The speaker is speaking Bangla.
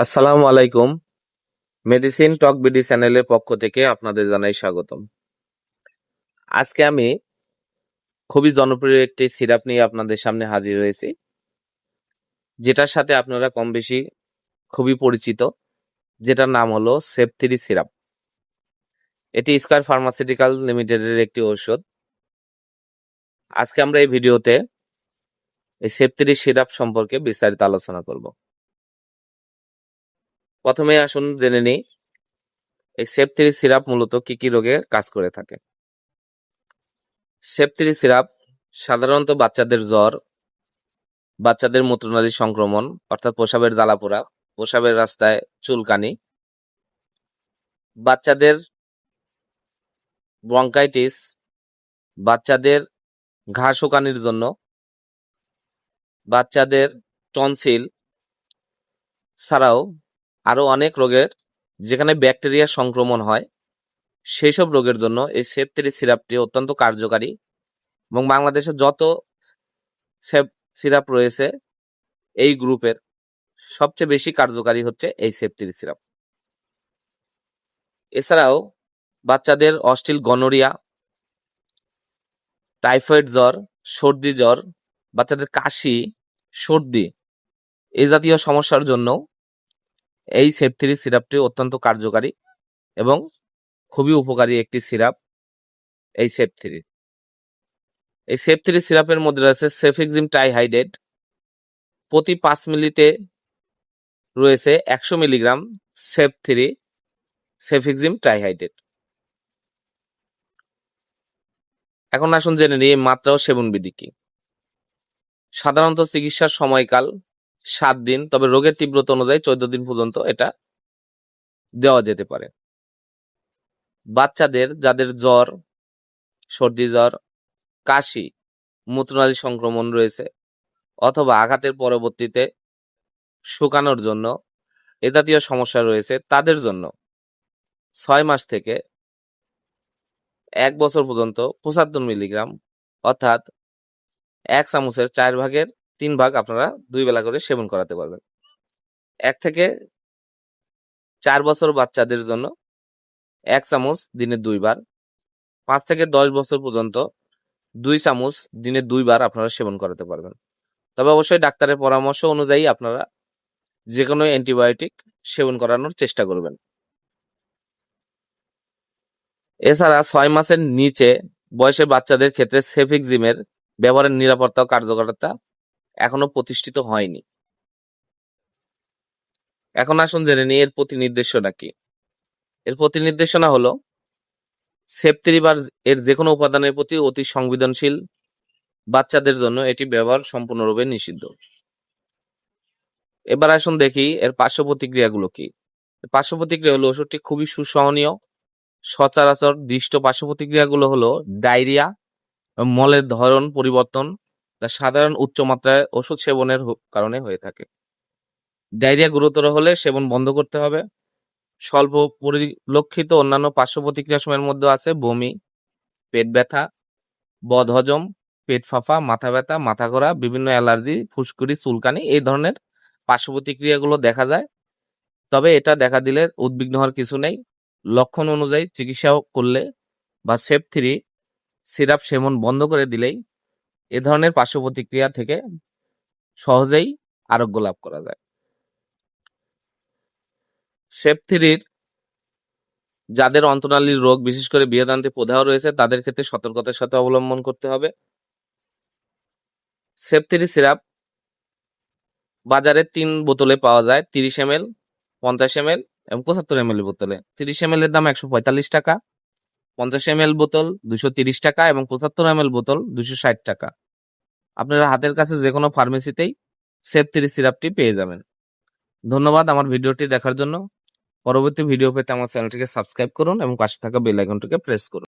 আসসালামু আলাইকুম। মেডিসিন টক বিডি চ্যানেলের পক্ষ থেকে আপনাদের জানাই স্বাগতম। আজকে আমি খুবই জনপ্রিয় একটি সিরাপ নিয়ে আপনাদের সামনে হাজির হয়েছি, যেটার সাথে আপনারা কম বেশি খুবই পরিচিত, যেটার নাম হলো সেপথ্রি সিরাপ। এটি স্কয়ার ফার্মাসিউটিক্যাল লিমিটেডের একটি ঔষধ। আজকে আমরা এই ভিডিওতে এই সেপথ্রি সিরাপ সম্পর্কে বিস্তারিত আলোচনা করব। প্রথমে আসুন জেনে নিই, এই সেপথ্রি সিরাপ মূলত কি কি রোগে কাজ করে থাকে? সেপথ্রি সিরাপ সাধারণত বাচ্চাদের জ্বর, বাচ্চাদের মূত্রনালী সংক্রমণ, অর্থাৎ প্রসাবের জ্বালাপোড়া, প্রসাবের রাস্তায় চুলকানি, বাচ্চাদের ব্রঙ্কাইটিস, বাচ্চাদের ঘা শুকানির জন্য, বাচ্চাদের টনসিল ছাড়াও আরও অনেক রোগের, যেখানে ব্যাকটেরিয়া সংক্রমণ হয় সেই সব রোগের জন্য এই সেপথ্রি সিরাপটি অত্যন্ত কার্যকারী এবং বাংলাদেশে যত সেপ, সিরাপ রয়েছে, এই গ্রুপের সবচেয়ে বেশি কার্যকারী হচ্ছে এই সেপথ্রি সিরাপ। এছাড়াও বাচ্চাদের অস্টিল গনোরিয়া, টাইফয়েড জ্বর, সর্দি জ্বর, বাচ্চাদের কাশি, সর্দি এই জাতীয় সমস্যার জন্য এই সেপথ্রি সিরাপটি অত্যন্ত কার্যকারী এবং খুবই উপকারী একটি সিরাপ এই সেপথ্রি। এই সেপথ্রি সিরাপের মধ্যে রয়েছে সেফিক্সিম টাইহাইড্রেট প্রতি পাঁচ মিলিতে রয়েছে একশো মিলিগ্রাম সেপথ্রি সেফিক্সিম টাইহাইড্রেট এখন আসুন জেনে নিই মাত্রা ও সেবন বিধি কি। সাধারণত চিকিৎসার সময়কাল সাত দিন, তবে রোগের তীব্রতা অনুযায়ী চোদ্দ দিন পর্যন্ত এটা দেওয়া যেতে পারে। বাচ্চাদের যাদের জ্বর, সর্দি জ্বর, কাশি, মূত্রনালী সংক্রমণ রয়েছে অথবা আঘাতের পরবর্তীতে শুকানোর জন্য এ জাতীয় সমস্যা রয়েছে তাদের জন্য ছয় মাস থেকে এক বছর পর্যন্ত পঁচাত্তর মিলিগ্রাম অর্থাৎ এক চামচের চার ভাগের তিন ভাগ আপনারা দুই বেলা করে সেবন করাতে পারবেন। এক থেকে চার বছর বাচ্চাদের জন্য এক চামচ দিনে দুইবার পাঁচ থেকে দশ বছর পর্যন্ত দুই চামচ দিনে দুইবার আপনারা সেবন করাতে পারবেন। তবে অবশ্যই ডাক্তারের পরামর্শ অনুযায়ী আপনারা যে কোনো অ্যান্টিবায়োটিক সেবন করানোর চেষ্টা করবেন। এছাড়া ছয় মাসের নিচে বয়সের বাচ্চাদের ক্ষেত্রে সেফিক্সিমের ব্যবহারের নিরাপত্তা ও কার্যকারিতা এখনও প্রতিষ্ঠিত হয়নি। এখন আসুন জেনে নিই, এর প্রতি নির্দেশনা কি? এর প্রতি নির্দেশনা হলো সেপ্তেরি বা এর যে কোনো উপাদানের প্রতি অতি সংবেদনশীল বাচ্চাদের জন্য এটি ব্যবহার সম্পূর্ণরূপে নিষিদ্ধ। এবার আসুন দেখি, এর পার্শ্ব প্রতিক্রিয়াগুলো কি? পার্শ্ব প্রতিক্রিয়া হলো ওষুধটি খুবই সুসহনীয়, সচরাচর দৃষ্ট পার্শ্ব প্রতিক্রিয়াগুলো হলো ডায়রিয়া, মলের ধরন পরিবর্তন যা সাধারণ উচ্চ মাত্রায় ওষুধ সেবনের কারণে হয়ে থাকে। ডায়রিয়া গুরুতর হলে সেবন বন্ধ করতে হবে। স্বল্প পরিলক্ষিত অন্যান্য পার্শ্ব প্রতিক্রিয়া সময়ের মধ্যে আছে বমি, পেট ব্যথা বদহজম পেট ফাঁফা, মাথা ব্যথা, মাথা ঘোরা, বিভিন্ন অ্যালার্জি, ফুসকুড়ি, চুলকানি এই ধরনের পার্শ্ব প্রতিক্রিয়াগুলো দেখা যায়। তবে এটা দেখা দিলে উদ্বিগ্ন হওয়ার কিছু নেই। লক্ষণ অনুযায়ী চিকিৎসা করলে বা সেপ থ্রি সিরাপ সেবন বন্ধ করে দিলেই এ ধরনের পার্শ্ব প্রতিক্রিয়া থেকে সহজেই আরোগ্য লাভ করা যায়। সেপ থ্রির যাদের অন্তনালীর রোগ, বিশেষ করে বৃহদান্তে প্রদাহ রয়েছে, তাদের ক্ষেত্রে সতর্কতার সাথে অবলম্বন করতে হবে। সেপ থ্রি সিরাপ বাজারে তিন বোতলে পাওয়া যায়, তিরিশ এম এল পঞ্চাশ এম এল এবং পঁচাত্তর এম এল বোতলে। তিরিশ এম এল এর দাম একশো পঁয়তাল্লিশ টাকা। পঞ্চাশ এম বোতল দুশো তিরিশ টাকা এবং পঁচাত্তর এম বোতল দুশো ষাট টাকা। আপনারা হাতের কাছে যে কোনো ফার্মেসিতেই সেফ থ্রি সিরাপটি পেয়ে যাবেন। ধন্যবাদ আমার ভিডিওটি দেখার জন্য। পরবর্তী ভিডিও পেতে আমার চ্যানেলটিকে সাবস্ক্রাইব করুন এবং পাশে থাকা বেল আইকনটিকে প্রেস করুন।